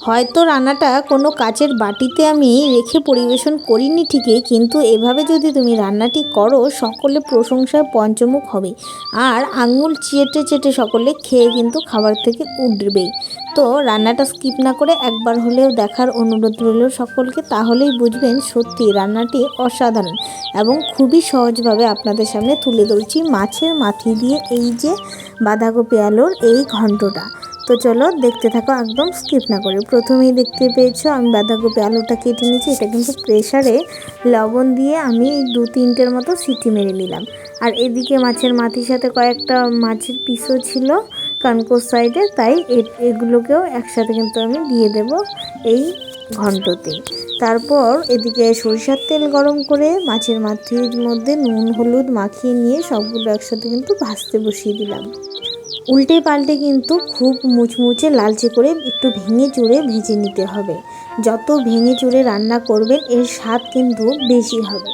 হয়তো রান্নাটা কোনো কাচের বাটিতে আমি রেখে পরিবেশন করিনি ঠিকই, কিন্তু এভাবে যদি তুমি রান্নাটি করো, সকলে প্রশংসায় পঞ্চমুখ হবে। আর আঙুল চেটে চেটে সকলে খেয়ে কিন্তু খাবার থেকে উঠবেই। তো রান্নাটা স্কিপ না করে একবার হলেও দেখার অনুরোধ রইল সকলকে, তাহলেই বুঝবেন সত্যি রান্নাটি অসাধারণ এবং খুবই সহজভাবে আপনাদের সামনে তুলে ধরছি মাছের মাথি দিয়ে এই যে বাঁধাকপি আলুর এই ঘন্টটা তো চলো দেখতে থাকো, একদম স্কিপ না করে। প্রথমেই দেখতে পেয়েছ আমি বাঁধাকপি আলুটা কেটে নিয়েছি, এটা কিন্তু প্রেশারে লবণ দিয়ে আমি দু তিনটের মতো সিটি মেরে নিলাম। আর এদিকে মাছের মাটির সাথে কয়েকটা মাছের পিসও ছিল কানকোর সাইডে তাই এগুলোকেও একসাথে কিন্তু আমি দিয়ে দেব এই ঘন্টতে। তারপর এদিকে সরিষার তেল গরম করে মাছের মাথির মধ্যে নুন, হলুদ মাখিয়ে নিয়ে সবগুলো একসাথে কিন্তু ভাজতে বসিয়ে দিলাম। উল্টে পাল্টে কিন্তু খুব মুচমুচে লালচে করে একটু ভেঙে চুড়ে ভেজে নিতে হবে। যত ভেঙে চুড়ে রান্না করবেন, এর স্বাদ কিন্তু বেশি হবে।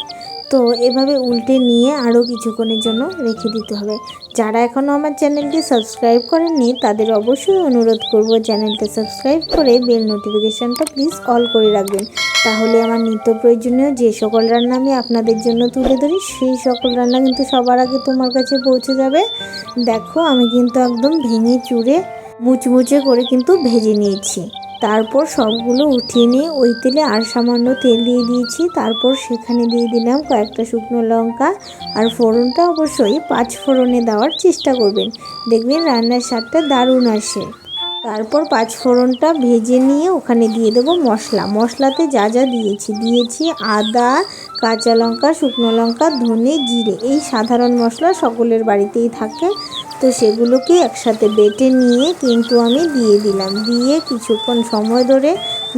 তো এভাবে উল্টে নিয়ে আরও কিছুক্ষণের জন্য রেখে দিতে হবে। যারা এখনও আমার চ্যানেলটি সাবস্ক্রাইব করেননি, তাদের অবশ্যই অনুরোধ করব চ্যানেলটা সাবস্ক্রাইব করে বেল নোটিফিকেশানটা প্লিজ অল করে রাখবেন। তাহলে আমার নিত্য প্রয়োজনীয় যে সকল রান্না আমি আপনাদের জন্য তুলে ধরি, সেই সকল রান্না কিন্তু সবার আগে তোমার কাছে পৌঁছে যাবে। দেখো, আমি কিন্তু একদম ভেঙে চুড়ে মুচমুচে করে কিন্তু ভেজে নিয়েছি। তারপর সবগুলো উঠিয়ে নিয়ে ওই তেলে আর সামান্য তেল দিয়ে দিয়েছি। তারপর সেখানে দিয়ে দিলাম কয়েকটা শুকনো লঙ্কা। আর ফোড়নটা অবশ্যই পাঁচ ফোড়নে দেওয়ার চেষ্টা করবেন। দেখবেন রান্নার স্বাদটা দারুণ আসে। তারপর পাঁচ ফোড়নটা ভেজে নিয়ে ওখানে দিয়ে দেবো মশলা। মশলাতে যা যা দিয়েছি দিয়েছি আদা, কাঁচা লঙ্কা, শুকনো লঙ্কা, ধনে জিরে। এই সাধারণ মশলা সকলের বাড়িতেই থাকে। তো সেগুলোকে একসাথে বেটে নিয়ে কিন্তু আমি দিয়ে দিলাম। দিয়ে কিছুক্ষণ সময় ধরে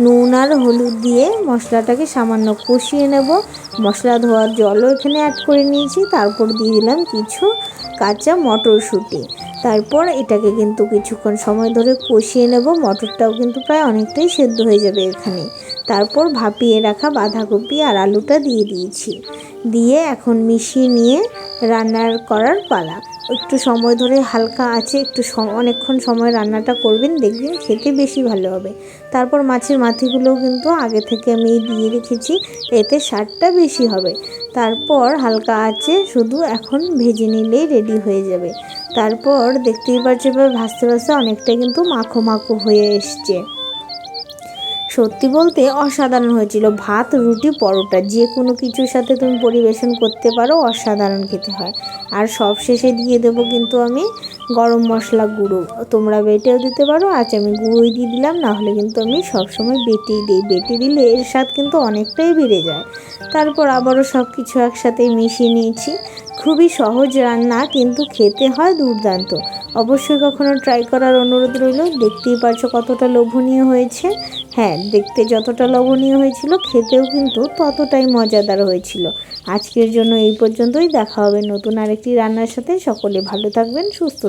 নুন আর হলুদ দিয়ে মশলাটাকে সামান্য কষিয়ে নেব। মশলা ধোয়ার জলও এখানে অ্যাড করে নিয়েছি। তারপর দিয়ে দিলাম কিছু কাঁচা মটরশুঁটি। তারপর এটাকে কিন্তু কিছুক্ষণ সময় ধরে কষিয়ে নেব। মটরটাও কিন্তু প্রায় অনেকটাই সেদ্ধ হয়ে যাবে এখানে। তারপর ভাপিয়ে রাখা বাঁধাকপি আর আলুটা দিয়ে দিয়েছি। দিয়ে এখন মিশিয়ে নিয়ে রান্নার করার পালা। একটু সময় ধরে হালকা আছে, একটু অনেকক্ষণ সময় রান্নাটা করবেন, দেখবেন খেতে বেশি ভালো হবে। তারপর মাছের মাথিগুলোও কিন্তু আগে থেকে আমি দিয়ে রেখেছি, এতে স্বাদটা বেশি হবে। তারপর হালকা আছে, শুধু এখন ভেজে নিলেই রেডি হয়ে যাবে। তারপর দেখতেই পাচ্ছি এবার ভাজতে অনেকটা কিন্তু মাখো মাখো হয়ে এসছে। সত্যি বলতে অসাধারণ হয়েছিল। ভাত, রুটি, পরোটা, যে কোনো কিছুর সাথে তুমি পরিবেশন করতে পারো, অসাধারণ খেতে হয়। আর সব শেষে দিয়ে দেবো কিন্তু আমি গরম মশলা গুঁড়ো। তোমরা বেটেও দিতে পারো, আজ আমি গুঁড়োই দিয়ে দিলাম, নাহলে কিন্তু আমি সবসময় বেটেই দিই। বেটে দিলে এর স্বাদ কিন্তু অনেকটাই বেড়ে যায়। তারপর আবারও সব কিছু একসাথে মিশিয়ে নিয়েছি। খুবই সহজ রান্না, কিন্তু খেতে হয় দুর্দান্ত। অবশ্যই কখনো ট্রাই করার অনুরোধ রইল। দেখতেই পারছ কতটা লোভনীয় হয়েছে। হ্যাঁ দেখতে যতটা লোভনীয় হয়েছিল, খেতেও কিন্তু ততটাই মজাদার হয়েছিল। আজকের জন্য এই পর্যন্তই। দেখা হবে নতুন আরেকটি রান্নার সাথে। সকলে ভালো থাকবেন, সুস্থ